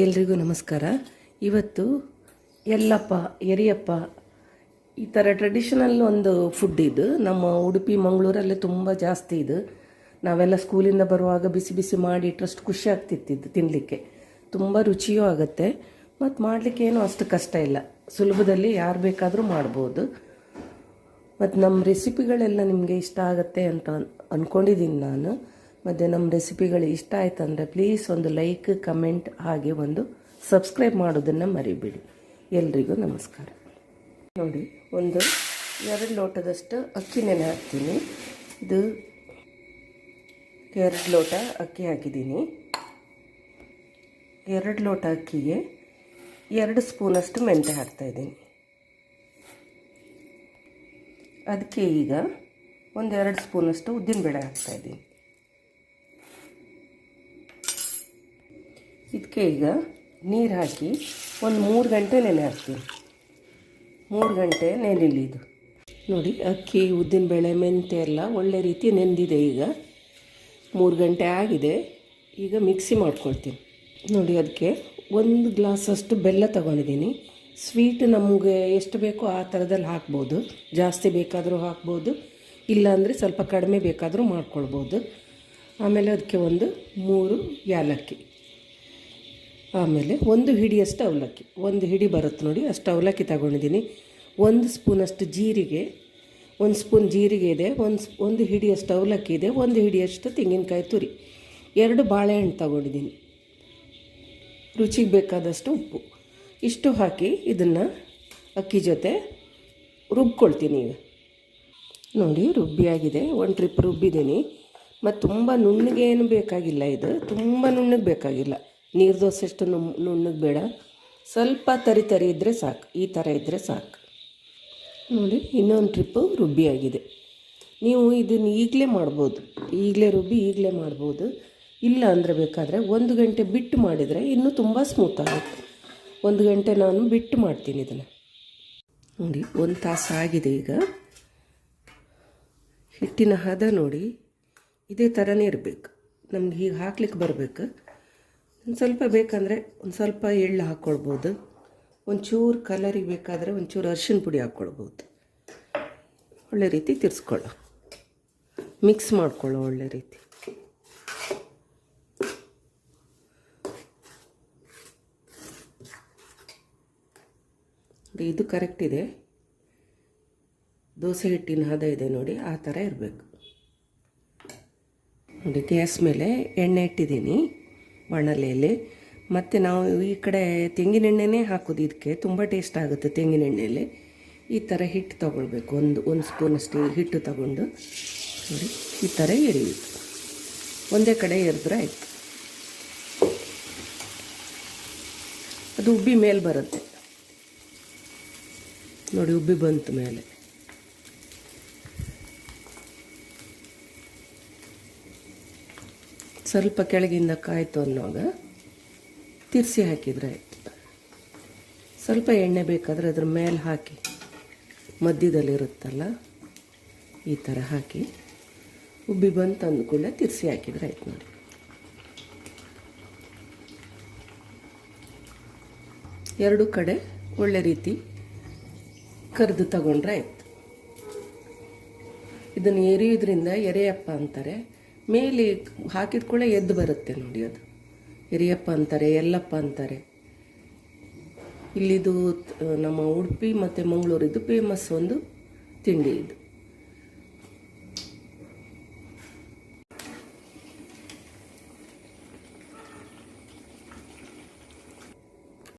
ಎಲ್ರಿಗೂ ನಮಸ್ಕಾರ. ಇವತ್ತು ಎಲ್ಲಪ್ಪ ಎರಿಯಪ್ಪ ಈ ಥರ ಟ್ರೆಡಿಷನಲ್ ಒಂದು ಫುಡ್ ಇದು. ನಮ್ಮ ಉಡುಪಿ, ಮಂಗಳೂರಲ್ಲೇ ತುಂಬ ಜಾಸ್ತಿ ಇದು. ನಾವೆಲ್ಲ ಸ್ಕೂಲಿಂದ ಬರುವಾಗ ಬಿಸಿ ಬಿಸಿ ಮಾಡಿ ಇಟ್ಟರಷ್ಟು ಖುಷಿ ಆಗ್ತಿತ್ತಿದ್ದು ತಿನ್ನಲಿಕ್ಕೆ ತುಂಬ ರುಚಿಯೂ ಆಗುತ್ತೆ. ಮತ್ತು ಮಾಡಲಿಕ್ಕೆ ಏನೂ ಅಷ್ಟು ಕಷ್ಟ ಇಲ್ಲ. ಸುಲಭದಲ್ಲಿ ಯಾರು ಬೇಕಾದರೂ ಮಾಡ್ಬೋದು. ಮತ್ತು ನಮ್ಮ ರೆಸಿಪಿಗಳೆಲ್ಲ ನಿಮಗೆ ಇಷ್ಟ ಆಗುತ್ತೆ ಅಂತ ಅನ್ಕೊಂಡಿದ್ದೀನಿ ನಾನು. ಮತ್ತು ನಮ್ಮ ರೆಸಿಪಿಗಳು ಇಷ್ಟ ಆಯ್ತು ಅಂದರೆ ಪ್ಲೀಸ್ ಒಂದು ಲೈಕ್ ಕಮೆಂಟ್ ಹಾಗೆ ಒಂದು ಸಬ್ಸ್ಕ್ರೈಬ್ ಮಾಡೋದನ್ನು ಮರಿಬೇಡಿ. ಎಲ್ರಿಗೂ ನಮಸ್ಕಾರ. ನೋಡಿ, ಒಂದು ಎರಡು ಲೋಟದಷ್ಟು ಅಕ್ಕಿ ನೆನೆ ಹಾಕ್ತೀನಿ. ಇದು ಎರಡು ಲೋಟ ಅಕ್ಕಿ ಹಾಕಿದ್ದೀನಿ. ಎರಡು ಲೋಟ ಅಕ್ಕಿಗೆ ಎರಡು ಸ್ಪೂನಷ್ಟು ಮೆಂತೆ ಹಾಕ್ತಾಯಿದ್ದೀನಿ ಅದಕ್ಕೆ ಈಗ ಒಂದೆರಡು ಸ್ಪೂನಷ್ಟು ಉದ್ದಿನಬೇಳೆ ಹಾಕ್ತಾಯಿದ್ದೀನಿ ಇದಕ್ಕೆ ಈಗ ನೀರು ಹಾಕಿ ಒಂದು ಮೂರು ಗಂಟೆ ನೆನೆ ಹಾಕ್ತೀನಿ. ಮೂರು ಗಂಟೆ ನೆನೆಲಿ ಇದು. ನೋಡಿ, ಅಕ್ಕಿ, ಉದ್ದಿನ ಬೇಳೆ ಮೆಂತೆ ಎಲ್ಲ ಒಳ್ಳೆ ರೀತಿ ನೆಂದಿದೆ ಈಗ. ಮೂರು ಗಂಟೆ ಆಗಿದೆ. ಈಗ ಮಿಕ್ಸಿ ಮಾಡ್ಕೊಳ್ತೀನಿ. ನೋಡಿ, ಅದಕ್ಕೆ ಒಂದು ಗ್ಲಾಸಷ್ಟು ಬೆಲ್ಲ ತಗೊಂಡಿದ್ದೀನಿ. ಸ್ವೀಟ್ ನಮಗೆ ಎಷ್ಟು ಬೇಕೋ ಆ ಥರದಲ್ಲಿ ಹಾಕ್ಬೋದು. ಜಾಸ್ತಿ ಬೇಕಾದರೂ ಹಾಕ್ಬೋದು. ಇಲ್ಲಾಂದರೆ ಸ್ವಲ್ಪ ಕಡಿಮೆ ಬೇಕಾದರೂ ಮಾಡ್ಕೊಳ್ಬೋದು. ಆಮೇಲೆ ಅದಕ್ಕೆ ಒಂದು ಮೂರು ಯಾಲಕ್ಕಿ. ಆಮೇಲೆ ಒಂದು ಹಿಡಿಯಷ್ಟು ಅವಲಕ್ಕಿ, ಒಂದು ಹಿಡಿ ಬರುತ್ತೆ ನೋಡಿ, ಅಷ್ಟು ಅವಲಕ್ಕಿ ತಗೊಂಡಿದ್ದೀನಿ. ಒಂದು ಸ್ಪೂನಷ್ಟು ಜೀರಿಗೆ, ಒಂದು ಸ್ಪೂನ್ ಜೀರಿಗೆ ಇದೆ, ಒಂದು ಸ್ಪ್, ಒಂದು ಹಿಡಿಯಷ್ಟು ಅವಲಕ್ಕಿ ಇದೆ, ಒಂದು ಹಿಡಿಯಷ್ಟು ತೆಂಗಿನಕಾಯಿ ತುರಿ. ಎರಡು ಬಾಳೆಹಣ್ಣು ತಗೊಂಡಿದ್ದೀನಿ. ರುಚಿಗೆ ಬೇಕಾದಷ್ಟು ಉಪ್ಪು. ಇಷ್ಟು ಹಾಕಿ ಇದನ್ನು ಅಕ್ಕಿ ಜೊತೆ ರುಬ್ಕೊಳ್ತೀನಿ ಈಗ. ನೋಡಿ ರುಬ್ಬಿಯಾಗಿದೆ ಒಂದು ಟ್ರಿಪ್ ರುಬ್ಬಿದ್ದೀನಿ. ಮತ್ತು ತುಂಬ ನುಣ್ಣಗೇನು ಬೇಕಾಗಿಲ್ಲ ಇದು. ತುಂಬ ನುಣ್ಣಗೆ ಬೇಕಾಗಿಲ್ಲ. ನೀರು ದೋಸೆ ಅಷ್ಟು ನುಣ್ ನುಣ್ಣಗೆ ಬೇಡ. ಸ್ವಲ್ಪ ತರಿ ತರಿ ಇದ್ದರೆ ಸಾಕು. ಈ ಥರ ಇದ್ದರೆ ಸಾಕು. ನೋಡಿ, ಇನ್ನೊಂದು ಟ್ರಿಪ್ಪು ರುಬ್ಬಿಯಾಗಿದೆ ನೀವು ಇದನ್ನು ಈಗಲೇ ಮಾಡ್ಬೋದು. ಈಗಲೇ ರುಬ್ಬಿ, ಈಗಲೇ ಮಾಡ್ಬೋದು. ಇಲ್ಲ ಅಂದರೆ ಬೇಕಾದರೆ ಒಂದು ಗಂಟೆ ಬಿಟ್ಟು ಮಾಡಿದರೆ ಇನ್ನೂ ತುಂಬ ಸ್ಮೂತ್ ಆಗುತ್ತೆ. ಒಂದು ಗಂಟೆ ನಾನು ಬಿಟ್ಟು ಮಾಡ್ತೀನಿ ಇದನ್ನು. ನೋಡಿ, ಒಂದು ತಾಸು ಆಗಿದೆ ಈಗ. ಹಿಟ್ಟಿನ ಹದ ನೋಡಿ, ಇದೇ ಥರನೇ ಇರಬೇಕು. ನಮ್ಗೆ ಹೀಗೆ ಹಾಕ್ಲಿಕ್ಕೆ ಬರಬೇಕು. ಒಂದು ಸ್ವಲ್ಪ ಬೇಕಂದರೆ ಒಂದು ಸ್ವಲ್ಪ ಎಳ್ಳು ಹಾಕ್ಕೊಳ್ಬೋದು. ಒಂಚೂರು ಕಲರಿಗೆ ಬೇಕಾದರೆ ಒಂಚೂರು ಅರಿಶಿನ ಪುಡಿ ಹಾಕ್ಕೊಳ್ಬೋದು. ಒಳ್ಳೆ ರೀತಿ ತಿರ್ಸ್ಕೊಳ್ಳೋ. ಮಿಕ್ಸ್ ಮಾಡ್ಕೊಳ್ಳೋ ಒಳ್ಳೆ ರೀತಿ. ಇದು ಕರೆಕ್ಟ್ ಇದೆ. ದೋಸೆ ಹಿಟ್ಟಿನ ಹದ ಇದೆ ನೋಡಿ, ಆ ಥರ ಇರಬೇಕು. ನೋಡಿ, ಗ್ಯಾಸ್ ಮೇಲೆ ಎಣ್ಣೆ ಇಟ್ಟಿದ್ದೀನಿ. ಬಾಣಲೆಯಲ್ಲಿ ಮತ್ತು ನಾವು ಈ ಕಡೆ ತೆಂಗಿನೆಣ್ಣೆನೇ ಹಾಕೋದು ಇದಕ್ಕೆ ತುಂಬ ಟೇಸ್ಟ್ ಆಗುತ್ತೆ ತೆಂಗಿನೆಣ್ಣೆಯಲ್ಲಿ ಈ ಥರ ಹಿಟ್ಟು ತೊಗೊಳ್ಬೇಕು. ಒಂದು ಒಂದು ಸ್ಪೂನಷ್ಟು ಹಿಟ್ಟು ತಗೊಂಡು. ನೋಡಿ, ಈ ಥರ ಎರಿಬೇಕು ಒಂದೇ ಕಡೆ ಎರೆದ್ರೆ ಆಯಿತು. ಅದು ಉಬ್ಬಿ ಮೇಲೆ ಬರುತ್ತೆ. ನೋಡಿ, ಉಬ್ಬಿ ಬಂತು ಮೇಲೆ. ಸ್ವಲ್ಪ ಕೆಳಗಿಂದ ಕಾಯಿತು ಅನ್ನೋವಾಗ ತಿರ್ಸಿ ಹಾಕಿದರೆ ಆಯಿತು. ಸ್ವಲ್ಪ ಎಣ್ಣೆ ಬೇಕಾದರೆ ಅದ್ರ ಮೇಲೆ ಹಾಕಿ. ಮಧ್ಯದಲ್ಲಿರುತ್ತಲ್ಲ, ಈ ಥರ ಹಾಕಿ. ಉಬ್ಬಿ ಬಂತ ಅಂದ್ಕೊಳ್ಳೆ ತಿರ್ಸಿ ಹಾಕಿದರೆ ಆಯ್ತು ನೋಡಿ. ಎರಡು ಕಡೆ ಒಳ್ಳೆ ರೀತಿ ಕರೆದು ತಗೊಂಡ್ರೆ ಆಯ್ತು. ಇದನ್ನು ಎರೆಯೋದ್ರಿಂದ ಎರೆಯಪ್ಪ ಅಂತಾರೆ ಮೇಲೆ ಹಾಕಿದ ಎದ್ದು ಬರುತ್ತೆ ನೋಡಿ ಅದು. ಹಿರಿಯಪ್ಪ ಅಂತಾರೆ ಎಲ್ಲಪ್ಪ ಅಂತಾರೆ. ಇಲ್ಲಿದು ನಮ್ಮ ಉಡುಪಿ ಮತ್ತು ಮಂಗಳೂರಿದ್ದು ಫೇಮಸ್ ಒಂದು ತಿಂಡಿ ಇದು.